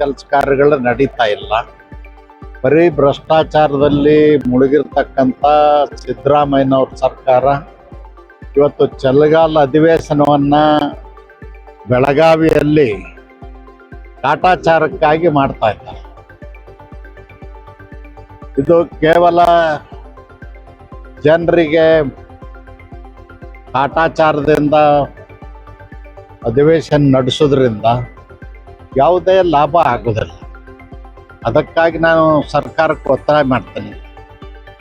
ಕೆಲಸ ಕಾರ್ಯಗಳು ನಡೀತಾ ಇಲ್ಲ. ಬರೀ ಭ್ರಷ್ಟಾಚಾರದಲ್ಲಿ ಮುಳುಗಿರ್ತಕ್ಕಂಥ ಸಿದ್ದರಾಮಯ್ಯನವ್ರ ಸರ್ಕಾರ ಇವತ್ತು ಚಳಿಗಾಲ ಅಧಿವೇಶನವನ್ನ ಬೆಳಗಾವಿಯಲ್ಲಿ ಕಾಟಾಚಾರಕ್ಕಾಗಿ ಮಾಡ್ತಾ ಇದ್ದಾರೆ. ಇದು ಕೇವಲ ಜನರಿಗೆ ಕಾಟಾಚಾರದಿಂದ ಅಧಿವೇಶನ ನಡೆಸೋದ್ರಿಂದ ಯಾವುದೇ ಲಾಭ ಆಗೋದಿಲ್ಲ ಅದಕ್ಕಾಗಿ ನಾನು ಸರ್ಕಾರಕ್ಕೆ ಒತ್ತಾಯ ಮಾಡ್ತೇನೆ.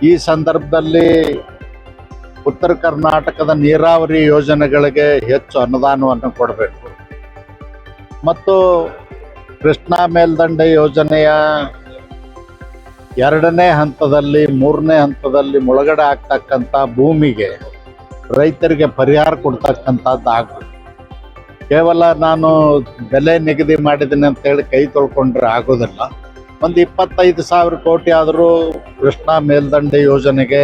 ಈ ಸಂದರ್ಭದಲ್ಲಿ ಉತ್ತರ ಕರ್ನಾಟಕದ ನೀರಾವರಿ ಯೋಜನೆಗಳಿಗೆ ಹೆಚ್ಚು ಅನುದಾನವನ್ನು ಕೊಡಬೇಕು. ಮತ್ತು ಕೃಷ್ಣಾ ಮೇಲ್ದಂಡೆ ಯೋಜನೆಯ ಎರಡನೇ ಹಂತದಲ್ಲಿ, ಮೂರನೇ ಹಂತದಲ್ಲಿ ಮುಳುಗಡೆ ಆಗ್ತಕ್ಕಂಥ ಭೂಮಿಗೆ ರೈತರಿಗೆ ಪರಿಹಾರ ಕೊಡ್ತಕ್ಕಂಥದ್ದು ಆಗಬೇಕು ಕೇವಲ ನಾನು ಬೆಲೆ ನಿಗದಿ ಮಾಡಿದ್ದೀನಿ ಅಂತೇಳಿ ಕೈ ತೊಳ್ಕೊಂಡ್ರೆ ಆಗೋದಿಲ್ಲ. ಒಂದು ಇಪ್ಪತ್ತೈದು ಸಾವಿರ ಕೋಟಿ ಆದರೂ ಕೃಷ್ಣಾ ಮೇಲ್ದಂಡೆ ಯೋಜನೆಗೆ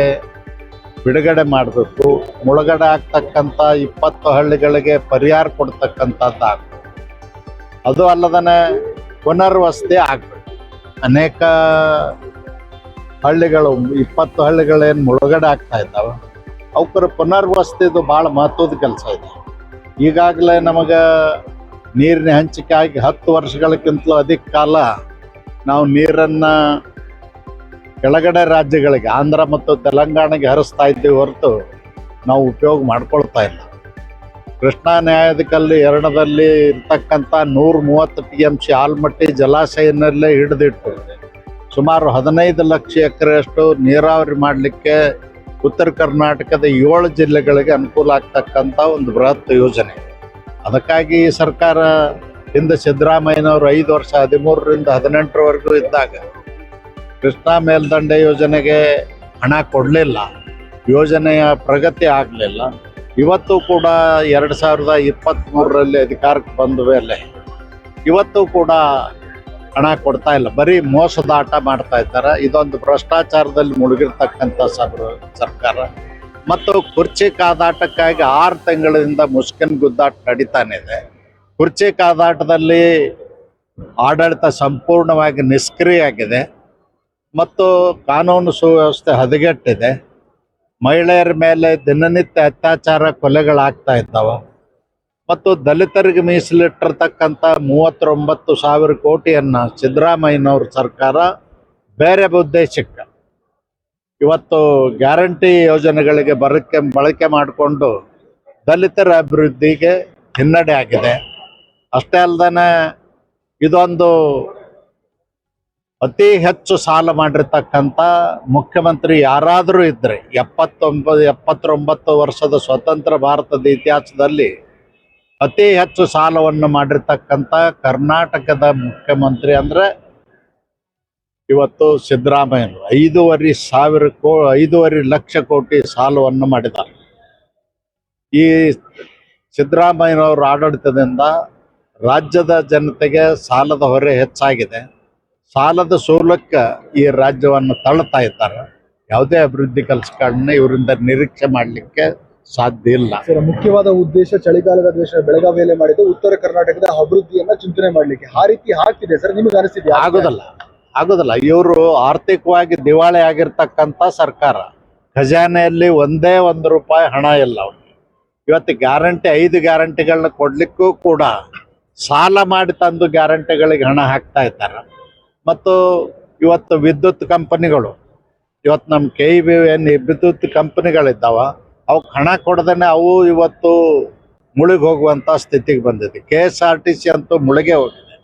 ಬಿಡುಗಡೆ ಮಾಡಬೇಕು. ಮುಳುಗಡೆ ಆಗ್ತಕ್ಕಂಥ ಇಪ್ಪತ್ತು ಹಳ್ಳಿಗಳಿಗೆ ಪರಿಹಾರ ಕೊಡ್ತಕ್ಕಂಥದ್ದು ಆಗಬೇಕು ಅದು ಅಲ್ಲದನೆ ಪುನರ್ವಸತಿ ಆಗಬೇಕು. ಅನೇಕ ಹಳ್ಳಿಗಳು, ಇಪ್ಪತ್ತು ಹಳ್ಳಿಗಳೇನು ಮುಳುಗಡೆ ಆಗ್ತಾ ಇದ್ದಾವೆ ಅವಕ್ಕರ ಪುನರ್ವಸತಿದು ಭಾಳ ಮಹತ್ವದ ಕೆಲಸ ಇದೆ. ಈಗಾಗಲೇ ನಮಗೆ ನೀರಿನ ಹಂಚಿಕೆ ಆಗಿ ಹತ್ತು ವರ್ಷಗಳಕ್ಕಿಂತಲೂ ಅಧಿಕ ಕಾಲ ನಾವು ನೀರನ್ನು ಕೆಳಗಡೆ ರಾಜ್ಯಗಳಿಗೆ, ಆಂಧ್ರ ಮತ್ತು ತೆಲಂಗಾಣಗೆ ಹರಿಸ್ತಾ ಇದ್ದೀವಿ ಹೊರತು ನಾವು ಉಪಯೋಗ ಮಾಡ್ಕೊಳ್ತಾ ಇಲ್ಲ. ಕೃಷ್ಣಾ ನ್ಯಾಯಾಧಿಕಲ್ಲಿ ಎರಡದಲ್ಲಿ ಇರ್ತಕ್ಕಂಥ ನೂರ ಮೂವತ್ತು ಟಿ ಎಂ ಸಿ ಆಲ್ಮಟ್ಟಿ ಜಲಾಶಯನಲ್ಲೇ ಹಿಡಿದಿಟ್ಟು ಸುಮಾರು ಹದಿನೈದು ಲಕ್ಷ ಎಕರೆಯಷ್ಟು ನೀರಾವರಿ ಮಾಡಲಿಕ್ಕೆ ಉತ್ತರ ಕರ್ನಾಟಕದ ಏಳು ಜಿಲ್ಲೆಗಳಿಗೆ ಅನುಕೂಲ ಆಗ್ತಕ್ಕಂಥ ಒಂದು ಬೃಹತ್ ಯೋಜನೆ. ಅದಕ್ಕಾಗಿ ಸರ್ಕಾರ ಹಿಂದೆ ಸಿದ್ದರಾಮಯ್ಯನವರು ಐದು ವರ್ಷ ಹದಿಮೂರರಿಂದ ಹದಿನೆಂಟರವರೆಗೂ ಇದ್ದಾಗ ಕೃಷ್ಣಾ ಮೇಲ್ದಂಡೆ ಯೋಜನೆಗೆ ಹಣ ಕೊಡಲಿಲ್ಲ. ಯೋಜನೆಯ ಪ್ರಗತಿ ಆಗಲಿಲ್ಲ. ಇವತ್ತು ಕೂಡ ಎರಡು ಸಾವಿರದ ಇಪ್ಪತ್ತ್ಮೂರರಲ್ಲಿ ಅಧಿಕಾರಕ್ಕೆ ಬಂದ ಮೇಲೆ, ಇವತ್ತು ಕೂಡ ಹಣ ಕೊಡ್ತಾ ಇಲ್ಲ. ಬರೀ ಮೋಸದಾಟ ಮಾಡ್ತಾ ಇದ್ದಾರೆ. ಇದೊಂದು ಭ್ರಷ್ಟಾಚಾರದಲ್ಲಿ ಮುಳುಗಿರ್ತಕ್ಕಂಥ ಸರ್- ಸರ್ಕಾರ. ಮತ್ತು ಕುರ್ಚಿ ಕಾದಾಟಕ್ಕಾಗಿ ಆರು ತಿಂಗಳಿಂದ ಮುಸ್ಕಿನ್ ಗುದ್ದಾಟ ನಡೀತಾನೆ ಇದೆ. ಕುರ್ಚಿ ಕಾದಾಟದಲ್ಲಿ ಆಡಳಿತ ಸಂಪೂರ್ಣವಾಗಿ ನಿಷ್ಕ್ರಿಯ ಆಗಿದೆ ಮತ್ತು ಕಾನೂನು ಸುವ್ಯವಸ್ಥೆ ಹದಗೆಟ್ಟಿದೆ. ಮಹಿಳೆಯರ ಮೇಲೆ ದಿನನಿತ್ಯ ಅತ್ಯಾಚಾರ ಕೊಲೆಗಳಾಗ್ತಾ ಇದ್ದಾವೆ. ಮತ್ತು ದಲಿತರಿಗೆ ಮೀಸಲಿಟ್ಟಿರ್ತಕ್ಕಂಥ ಮೂವತ್ತೊಂಬತ್ತು ಸಾವಿರ ಕೋಟಿಯನ್ನು ಸಿದ್ದರಾಮಯ್ಯನವ್ರ ಸರ್ಕಾರ ಬೇರೆ ಉದ್ದೇಶಕ್ಕೆ ಇವತ್ತು ಗ್ಯಾರಂಟಿ ಯೋಜನೆಗಳಿಗೆ ಬರಕ್ಕೆ ಬಳಕೆ ಮಾಡಿಕೊಂಡು ದಲಿತರ ಅಭಿವೃದ್ಧಿಗೆ ಹಿನ್ನಡೆ ಆಗಿದೆ. ಅಷ್ಟೇ ಅಲ್ಲದೆ ಇದೊಂದು ಅತಿ ಹೆಚ್ಚು ಸಾಲ ಮಾಡಿರ್ತಕ್ಕಂಥ ಮುಖ್ಯಮಂತ್ರಿ ಯಾರಾದರೂ ಇದ್ದರೆ ಎಪ್ಪತ್ತೊಂಬತ್ತು ಎಪ್ಪತ್ತೊಂಬತ್ತು ವರ್ಷದ ಸ್ವತಂತ್ರ ಭಾರತದ ಇತಿಹಾಸದಲ್ಲಿ ಅತಿ ಹೆಚ್ಚು ಸಾಲವನ್ನು ಮಾಡಿರ್ತಕ್ಕಂಥ ಕರ್ನಾಟಕದ ಮುಖ್ಯಮಂತ್ರಿ ಅಂದ್ರೆ ಇವತ್ತು ಸಿದ್ದರಾಮಯ್ಯರು ಐದೂವರೆ ಸಾವಿರ ಕೋ, ಐದೂವರೆ ಲಕ್ಷ ಕೋಟಿ ಸಾಲವನ್ನು ಮಾಡಿದ್ದಾರೆ. ಈ ಸಿದ್ದರಾಮಯ್ಯನವರ ಆಡಳಿತದಿಂದ ರಾಜ್ಯದ ಜನತೆಗೆ ಸಾಲದ ಹೊರೆ ಹೆಚ್ಚಾಗಿದೆ. ಸಾಲದ ಸೋಲಕ್ಕೆ ಈ ರಾಜ್ಯವನ್ನು ತಳ್ಳುತ್ತಾ ಇದ್ದಾರೆ. ಯಾವುದೇ ಅಭಿವೃದ್ಧಿ ಕೆಲಸಗಳನ್ನ ಇವರಿಂದ ನಿರೀಕ್ಷೆ ಮಾಡಲಿಕ್ಕೆ ಸಾಧ್ಯ ಇಲ್ಲ. ಸರ್ ಮುಖ್ಯವಾದ ಉದ್ದೇಶ ಚಳಿಗಾಲದ ದೇಶ ಬೆಳಗಾವಿಯಲ್ಲೇ ಮಾಡಿದ್ದು ಉತ್ತರ ಕರ್ನಾಟಕದ ಅಭಿವೃದ್ಧಿಯನ್ನ ಚಿಂತನೆ ಮಾಡ್ಲಿಕ್ಕೆ. ಆ ರೀತಿ ಆಗ್ತಿದೆ ಸರ್ ನಿಮಗೆ ಅನಿಸಿದೆ ಆಗೋದಲ್ಲ ಆಗೋದಲ್ಲ. ಇವರು ಆರ್ಥಿಕವಾಗಿ ದಿವಾಳಿ ಆಗಿರ್ತಕ್ಕಂಥ ಸರ್ಕಾರ. ಖಜಾನೆಯಲ್ಲಿ ಒಂದೇ ಒಂದು ರೂಪಾಯಿ ಹಣ ಇಲ್ಲ ಅವ್ರಿಗೆ. ಇವತ್ತು ಗ್ಯಾರಂಟಿ ಐದು ಗ್ಯಾರಂಟಿಗಳನ್ನ ಕೊಡ್ಲಿಕ್ಕೂ ಕೂಡ ಸಾಲ ಮಾಡಿ ತಂದು ಗ್ಯಾರಂಟಿಗಳಿಗೆ ಹಣ ಹಾಕ್ತಾ ಇದ್ದಾರೆ. ಮತ್ತು ಇವತ್ತು ವಿದ್ಯುತ್ ಕಂಪನಿಗಳು ಇವತ್ತು ನಮ್ಮ ಕೆ ಇ ಬಿ ಏನು ವಿದ್ಯುತ್ ಕಂಪನಿಗಳಿದ್ದಾವ ಅವಕ್ಕೆ ಹಣ ಕೊಡದೇನೆ ಅವು ಇವತ್ತು ಮುಳುಗಿ ಹೋಗುವಂಥ ಸ್ಥಿತಿಗೆ ಬಂದಿದೆ. K S R T C ಅಂತೂ ಮುಳುಗೆ ಹೋಗಿದೆ.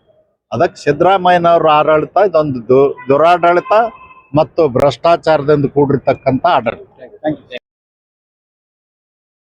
ಅದಕ್ಕೆ ಸಿದ್ದರಾಮಯ್ಯನವರ ಆಡಳಿತ ಇದೊಂದು ದುರಾಡಳಿತ ಮತ್ತು ಭ್ರಷ್ಟಾಚಾರದಿಂದ ಕೂಡಿರ್ತಕ್ಕಂಥ ಆಡಳಿತ.